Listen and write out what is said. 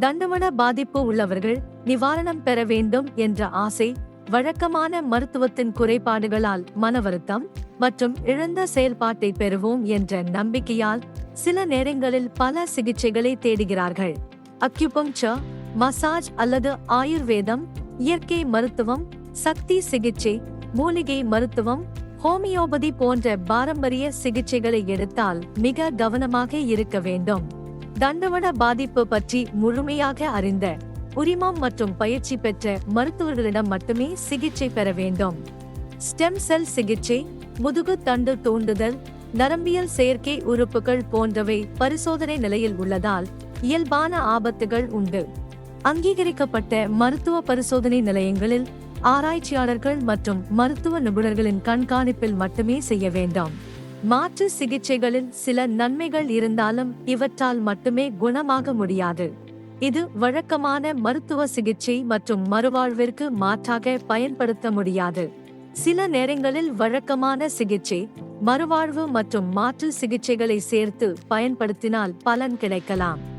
தண்டுவட பாதிப்பு உள்ளவர்கள் நிவாரணம் பெற வேண்டும் என்ற ஆசை வழக்கமான மருத்துவத்தின் குறைபாடுகளால் மன வருத்தம் மற்றும் இழந்த செயல்பாட்டை பெறுவோம் என்ற நம்பிக்கையால் சில நேரங்களில் பல சிகிச்சைகளை தேடுகிறார்கள். அக்யூபங்சர் மசாஜ் அல்லது ஆயுர்வேதம் இயற்கை மருத்துவம் சக்தி சிகிச்சை மூலிகை மருத்துவம் ஹோமியோபதி போன்ற பாரம்பரிய சிகிச்சைகளை எடுத்தால் மிக கவனமாக இருக்க வேண்டும். தண்டவட பாதிப்பு பற்றி முழுமையாக அறிந்த உரிமம் மற்றும் பயிற்சி பெற்ற மருத்துவர்களிடம் மட்டுமே சிகிச்சை பெற வேண்டும். ஸ்டெம் செல் சிகிச்சை முதுகு தண்டு தூண்டுதல் நரம்பியல் செயற்கை உறுப்புகள் போன்றவை பரிசோதனை நிலையில் உள்ளதால் இயல்பான ஆபத்துகள் உண்டு. அங்கீகரிக்கப்பட்ட மருத்துவ பரிசோதனை நிலையங்களில் ஆராய்ச்சியாளர்கள் மற்றும் மருத்துவ நிபுணர்களின் கண்காணிப்பில் மட்டுமே செய்ய வேண்டாம். மாற்று சிகிச்சைகளில் சில நன்மைகள் இருந்தாலும் இவற்றால் மட்டுமே குணமாக முடியாது. இது வழக்கமான மருத்துவ சிகிச்சை மற்றும் மறுவாழ்விற்கு மாற்றாக பயன்படுத்த முடியாது. சில நேரங்களில் வழக்கமான சிகிச்சை மறுவாழ்வு மற்றும் மாற்று சிகிச்சைகளை சேர்த்து பயன்படுத்தினால் பலன் கிடைக்கலாம்.